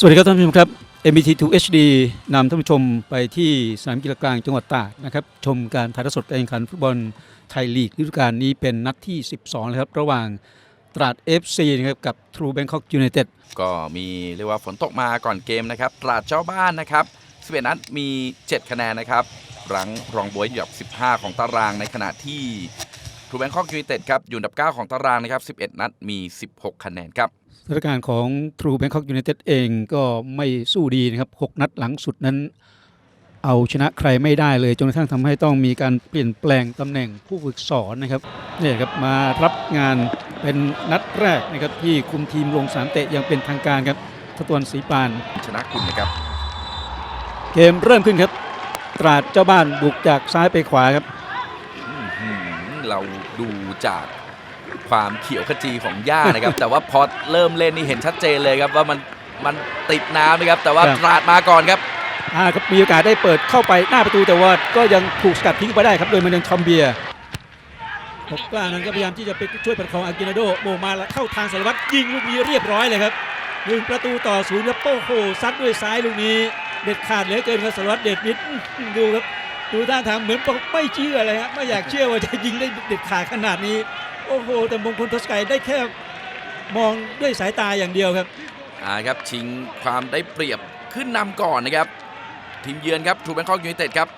สวัสดีครับท่านผู้ชมครับ MBT2 HD นำท่านผู้ชมไปที่สนามกีฬากลางจังหวัดตากนะครับชมการถ่ายทอดสดการแข่งขันฟุตบอลไทยลีกฤดูกาลนี้เป็นนัดที่ 12นะครับระหว่างตราด FC นะครับกับ True Bangkok United ก็มีเรียกว่าฝนตกมาก่อนเกมนะครับตราดเจ้าบ้านนะครับ11นัดมี 7 คะแนนนะครับรังรองบวยอยู่อันดับ 15 ของตารางในขณะที่ ทูแบงคอกยูไนเต็ดครับอยู่อันดับ 9 ของตารางนะครับ 11 นัดมี 16 คะแนนครับสถานการณ์ของ True Bangkok United เองก็ไม่สู้ดีนะครับ 6 นัดหลังสุดนั้น เอาชนะใครไม่ได้เลยจนกระทั่งทำให้ต้องมีการเปลี่ยนแปลงตำแหน่งผู้ฝึกสอนนะครับเนี่ยครับมารับงานเป็นนัดแรกนะครับที่คุมทีมลงสนามเตะอย่างเป็นทางการครับทตวนศรีปาน ชนะคุณนะครับ เกมเริ่มขึ้นครับ ตราดเจ้าบ้านบุกจากซ้ายไปขวาครับอื้อหือ เราดูจากความเขียวขจีของหญ้านะครับ แต่ว่าพอเริ่มเล่นนี่เห็นชัดเจนเลยครับว่ามันมันติดน้ำนะครับ แต่ว่าครับ ตราดมาก่อนครับ อ่าครับมีโอกาสได้เปิดเข้าไปหน้าประตูแต่ว่าก็ยังถูกสกัดทิ้งไปได้ครับโดยมันยังชอมเบียร์ปกกล้านั้นก็พยายามที่จะไปช่วยประคองอากินาโดโมงมาแล้วเข้าทางสารวัตรยิงลูกนี้เรียบร้อยเลยครับหนึ่งประตูต่อศูนย์ครับโป้โหซัดด้วยซ้ายลูกนี้ เด็ดขาดเหลือเกินครับสารวัตรเด็ดมิดอื้อหือดูครับ ดูท่าทางเหมือนไม่เชื่อเลยฮะไม่อยากเชื่อว่าจะยิงได้เด็ดขาดขนาดนี้ โอ้โห แต่มงคลทศกัยได้แค่มองด้วยสายตาอย่างเดียวครับอ่าครับชิงความได้เปรียบขึ้นนำก่อนนะครับ ทีมเยือนครับทูแบงคอกยูไนเต็ดครับ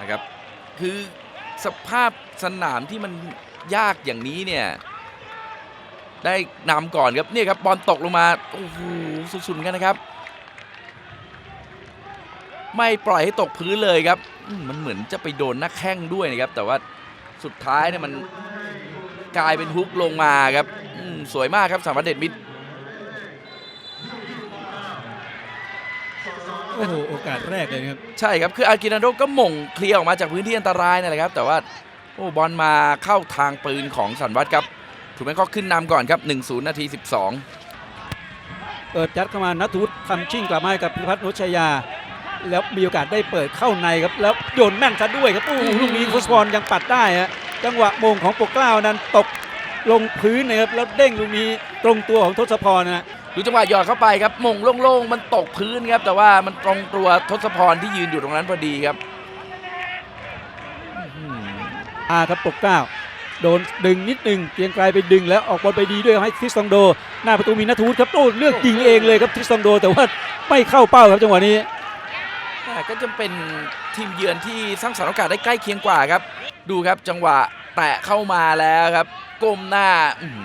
นะครับ คือสภาพสนามที่มันยากอย่างนี้เนี่ย ได้นำก่อนครับเนี่ยครับบอลตกลงมาโอ้โหสุดๆกันนะครับ ไม่ปล่อยให้ตกพื้นเลยครับอืมมันเหมือนจะไปโดนหน้าแข้งด้วยนะครับ แต่ว่าสุดท้ายเนี่ยมันกลายเป็นฮุกลงมาครับอืมสวยมากครับสามารถเด็ดมิดโอ้โหโอกาสแรกเลยนะครับ ใช่ครับ คืออากินาโดก็หม่งเคลียร์ออกมาจากพื้นที่อันตรายนั่นแหละครับ แต่ว่าโอ้บอลมาเข้าทางปืนของสันวัตครับถูกไหมก็ขึ้นนำก่อนครับ 1-0 นาที 12 เปิดยัดเข้ามานัทวุฒิทำชิ่งกลับมาให้กับพิพัฒน์นุชยา แล้วมีโอกาสได้เปิดเข้าในครับ แล้วโยนแม่นซะด้วยครับโอ้โหลูกนี้ฟุตบอลยังปัดได้ฮะจังหวะโมงของปกเกล้านั้นตกลงพื้นนะครับแล้วเด้งลูกนี้ตรงตัวของทศพรนะฮะดูจังหวะหยอดเข้าไปครับหม่งโล่งๆมันตกพื้นครับแต่ว่ามันตรงตัวทศพรที่ยืนอยู่ตรงนั้นพอดีครับอาครับปกเกล้าโดนดึงนิดหนึงเกรียงไกลไปดึงแล้วออกบอลไปดีด้วยให้ทริสตองโด หน้าประตูมีนัทวุฒิครับโอ้เลือกยิงเองเลยครับทริสตองโด แต่ว่าไม่เข้าเป้าครับจังหวะนี้แต่ ก็จะเป็นทีมเยือนที่สร้างสรรค์โอกาสได้ใกล้เคียงกว่าครับ ดูครับจังหวะแตะเข้ามาแล้วครับ ก้มหน้า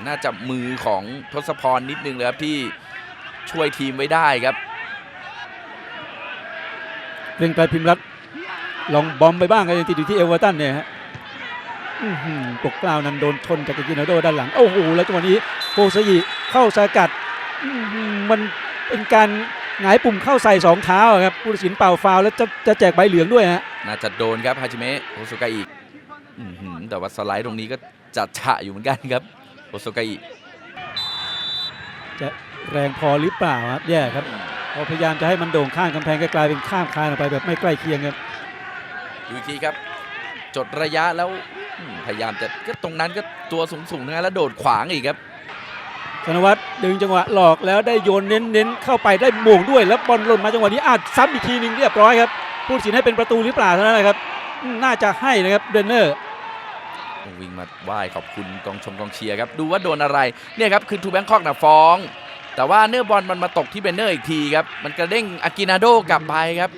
หน่าจะมือของทศพรนิดนึงเลยครับที่ช่วยทีมไว้ได้ครับเรียงไกลพิมพ์รัตลองบอมไปบ้างก็ยังติดอยู่ที่เอเวอร์ตันเนี่ยฮะอื้อหือปกกล้าวนั้นโดนชนจากกินาโดด้านหลัง โอ้โห แล้วจังหวะนี้โคซายิเข้าสากัด มันเป็นการ หงายปุ่มเข้าใส่สองเท้าอะครับผู้ตัดสินเป่าฟาวล์แล้วจะจะแจกใบเหลืองด้วยฮะน่าจะโดนครับฮาจิเมะโอโซกาอิอื้อหือแต่ว่าสไลด์ตรงนี้ก็จัดฉะอยู่เหมือนกันครับโอโซกาอิจะแรงพอหรือเปล่าครับแย่ครับพอพยายามจะให้มันโด่งข้างกำแพงก็กลายเป็นข้ามคานออกไปแบบไม่ใกล้เคียงครับดูอีกทีครับ จดระยะแล้วอืมพยายามจะก็ตรงนั้นก็ตัวสูงๆนะแล้วโดดขวางอีกครับ ธนวัฒน์ดึงจังหวะหลอกแล้วได้โยนเน้นๆเข้าไปได้โมงด้วยแล้วบอลหล่นมาจังหวะนี้อาจซ้ำอีกทีหนึงเรียบร้อยครับผู้ตัดสินให้เป็นประตูหรือเปล่าเท่านั้นนะครับน่าจะให้นะครับเดนเนอร์วิ่งมาไหว้ขอบคุณกองชมกองเชียร์ครับดูว่าโดนอะไรเนี่ยครับคือทูแบงคอกนะฟ้อง แต่ว่าเนื้อบอลมันมาตกที่เบนเนอร์อีกทีครับมันกระเด้งอากินาโดกลับไปครับ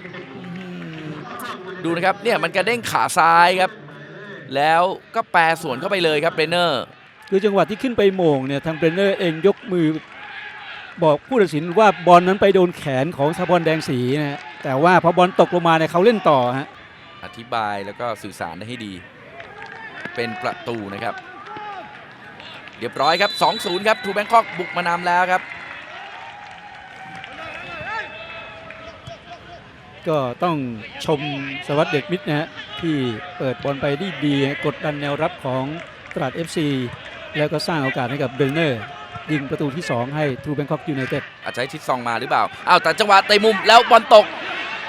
ดูนะครับเนี่ยมันกระเด้งขาซ้ายครับ แล้วก็แปรสวนเข้าไปเลยครับเบนเนอร์ คือจังหวะที่ขึ้นไปโมงเนี่ยทางเบรนเนอร์เองยกมือ บอกผู้ตัดสินว่าบอลนั้นไปโดนแขนของสะพอนแดงสีนะฮะแต่ว่าพอบอลตกลงมาเนี่ยเขาเล่นต่อฮะอธิบายแล้วก็สื่อสารได้ให้ดี เป็นประตูนะครับ เรียบร้อยครับ 2-0 ครับทูแบงคอกบุกมานำแล้วครับ ก็ต้องชมสวัสดิ์เด็กมิตรนะฮะที่เปิดบอลไปได้ดีกดดันแนวรับของตราด FC แล้วก็สร้างโอกาสให้กับเบรนเนอร์ยิงประตูที่ 2 ให้ทูแบงคอกยูไนเต็ดอาจจะให้ทิศซองมาหรือเปล่า อ้าวแต่จังหวะเตะมุมแล้วบอลตก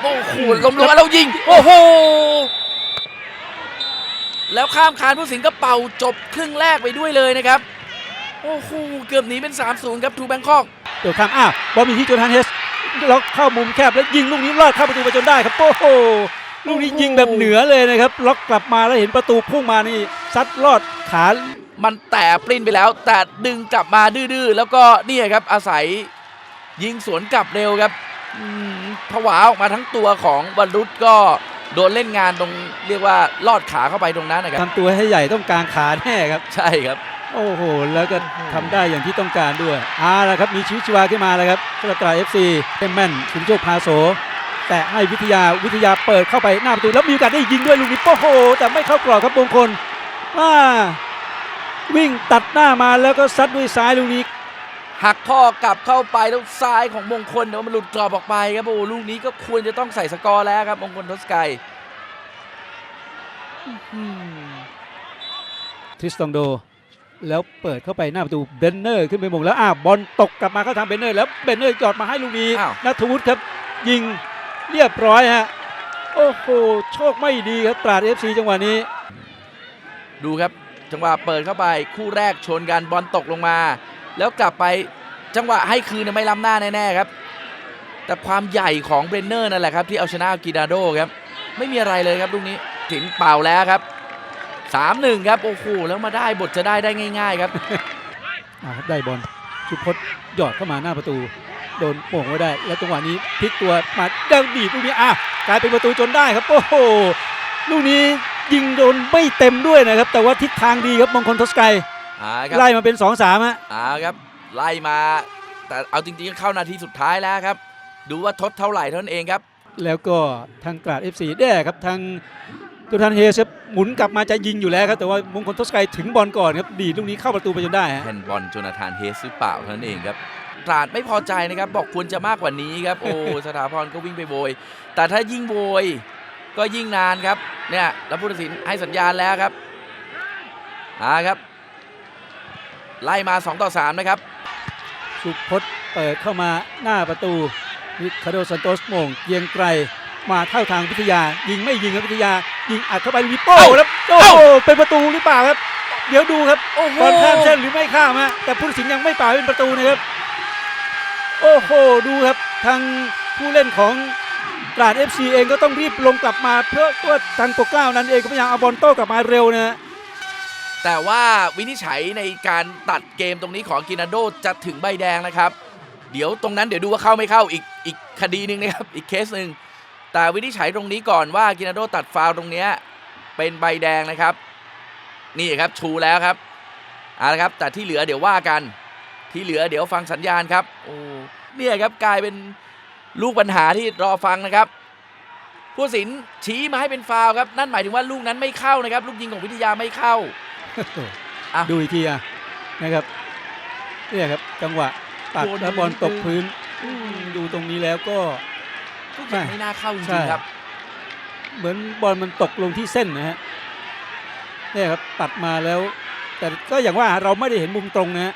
โอ้โหล้มลงแล้วยิง โอ้โห แล้วข้ามคานผู้สินก็เป่าจบครึ่งแรกไปด้วยเลยนะครับ โอ้โห เกือบหนีเป็น 3-0 ครับทูแบงคอกเดข้ามอ้าวบอลมีที่โจนาธานเฮสล็อกเข้ามุมแคบแล้วยิงลูกนี้ลอดเข้าประตูไปจนได้ครับ โอ้โห ลูกนี้ยิงแบบเหนือเลยนะครับ ล็อกกลับมาแล้วเห็นประตูพุ่งมานี่ซัดลอดขา มันแต่ปริ้นไปแล้ว แต่ดึงกลับมาดื้อๆแล้วก็เนี่ยครับอาศัยยิงสวนกลับเร็วครับอืมผวาออกมาทั้งตัวของวรุษก็โดนเล่นงานตรงเรียกว่าลอดขาเข้าไปตรงนั้นนะครับทำตัวให้ใหญ่ต้องกลางขาแน่ครับ ใช่ครับ โอ้โห แล้วก็ทำได้อย่างที่ต้องการด้วยเอาละครับมีชีวิตชีวาขึ้นมาแล้วครับสำหรับตราเอฟซีเป็นแม่นสุนโชคพาโส แต่ให้วิทยาวิทยาเปิดเข้าไปหน้าประตูแล้วมีโอกาสได้ยิงด้วยลูกนี้โอ้โห แต่ไม่เข้ากรอบครับมงคลอ่า วิ่งตัดหน้ามาแล้วก็ซัดด้วยซ้ายลูกนี้หักข้อกลับเข้าไปแล้วซ้ายของมงคลแต่ว่ามันหลุดกรอบออกไปครับโอ้โหลูกนี้ก็ควรจะต้องใส่สกอร์แล้วครับมงคลทศกัยทริสตองโด แล้วเปิดเข้าไปหน้าประตูเบนเนอร์ขึ้นไปมงแล้วอ่าบอลตกกลับมาเข้าทางเบนเนอร์แล้วเบนเนอร์จอดมาให้ลูกนี้อ้าวนัทวุฒิครับ ยิงเรียบร้อยฮะโอ้โหโชคไม่ดีครับตราดเอฟซีจังหวะนี้ ดูครับ จังหวะเปิดเข้าไปคู่แรกชนกันบอลตกลงมา แล้วกลับไปจังหวะให้คืนไม่ล้ำหน้าแน่ๆครับ แต่ความใหญ่ของเบรนเนอร์นั่นแหละครับที่เอาชนะกิดาโดครับ ไม่มีอะไรเลยครับลูกนี้ถึงเป่าแล้วครับ3-1ครับโอ้โหแล้วมาได้บทจะได้ได้ง่าย ๆ ครับได้บอลสุพจน์หยอดเข้ามาหน้าประตูโดนโป่งไว้ได้ แล้วจังหวะนี้พลิกตัวมาด้งดีลูกนี้อะกลายเป็นประตูจนได้ครับ โอ้โหลูกนี้ ยิงโดนไม่เต็มด้วยนะครับ แต่ว่าทิศทางดีครับมงคลทศกัยอ่าครับไล่มาเป็น 2-3ฮะอ่าครับ ไล่มา แต่เอาจริงๆก็เข้านาทีสุดท้ายแล้วครับ ดูว่าทดเท่าไหร่เท่านั้นเองครับ แล้วก็ทางกราด FC แด้ครับทางตุทันเฮสครับหมุนกลับมาจะยิงอยู่แล้วครับ แต่ว่ามงคลทศกัยถึงบอลก่อนครับดีดลูกนี้เข้าประตูไปจนได้ฮะแฮนด์บอลโจนาธานเฮสหรือเปล่าเท่านั้นเองครับตราดไม่พอใจนะครับ บอกควรจะมากกว่านี้ครับ โอ้สถาพรก็วิ่งไปโวย แต่ถ้ายิ่งโวย ก็ยิ่งนานครับเนี่ยแล้วผู้ตัดสินให้สัญญาณแล้วครับอ่าครับไล่มา 2 ต่อ 3 นะครับ สุพจน์เปิดเข้ามาหน้าประตูนิคาโดซันโตสโมงเกรียงไกรมาเข้าทางวิทยา ยิงไม่ยิงครับวิทยา ยิงอัดเข้าไปลูกนี้โป้เอ้าแล้วโอ้โหเป็นประตูหรือเปล่าครับ เดี๋ยวดูครับโอ้โหบอลข้ามเส้นหรือไม่ข้ามฮะแต่ผู้ตัดสินยังไม่เป่าให้เป็นประตูนะครับ โอ้โหดูครับทางผู้เล่นของ ตราด FC เองก็ต้องรีบลงกลับมาเพื่อตัวทางปกเกล้านั้นเองก็พยายามเอาบอลโต้กลับมาเร็วนะฮะแต่ว่าวินิจฉัยในการตัดเกมตรงนี้ของกินาโดจะถึงใบแดงนะครับ เดี๋ยวตรงนั้นเดี๋ยวดูว่าเข้าไม่เข้าอีกอีกคดีหนึ่งนะครับอีกเคสหนึ่งแต่วินิจฉัยตรงนี้ก่อนว่ากินาโดตัดฟาวตรงเนี้ยเป็นใบแดงนะครับ นี่ครับชูแล้วครับเอาละครับ แต่ที่เหลือเดี๋ยวว่ากันที่เหลือเดี๋ยวฟังสัญญาณครับโอ้เนี่ยครับกลายเป็น ลูกปัญหาที่รอฟังนะครับ ผู้ตัดสินชี้มาให้เป็นฟาวล์ครับ นั่นหมายถึงว่าลูกนั้นไม่เข้านะครับ ลูกยิงของวิทยาไม่เข้า อะ ดูอีกทีอะนะครับเนี่ยครับจังหวะตัดโดน แล้วบอลนิดนึงตกพื้นอืมดูตรงนี้แล้วก็ก็ยังไม่น่าเข้าจใช่ ริงๆครับ เหมือนบอลมันตกลงที่เส้นนะฮะเนี่ยครับตัดมาแล้ว แต่ก็อย่างว่าเราไม่ได้เห็นมุมตรงนะฮะ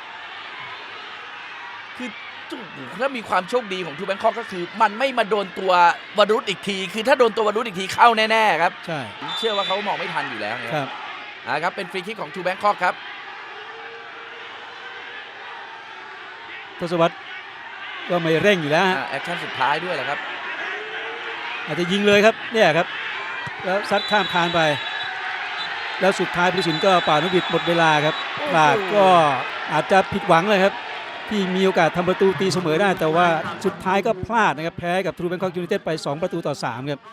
ถ้ามีความโชคดีของทูแบงคอกก็คือ มันไม่มาโดนตัววรุษอีกที คือถ้าโดนตัววรุษอีกทีเข้าแน่ๆครับ ใช่ผมเชื่อว่าเขามองไม่ทันอยู่แล้วนะคครัรับบอ่าครับ เป็นฟรีคิกของทูแบงคอกครับทศวรรษก็ไม่เร่งอยู่แล้วฮะอ่าแอคชั่นสุดท้ายด้วยแหละครับ อาจจะยิงเลยครับเนี่ยครับ แล้วซัดข้ามคานไป แล้วสุดท้ายผู้ตัดสินก็เป่านกหวิดหมดเวลาครับโอ้โหปราดก็อาจจะผิดหวังเลยครับ ที่มีโอกาสทำประตูตีเสมอได้ แต่ว่าสุดท้ายก็พลาดนะครับ แพ้กับทรูแบงคอกยูไนเต็ดไป 2 ประตูต่อ 3 ครับ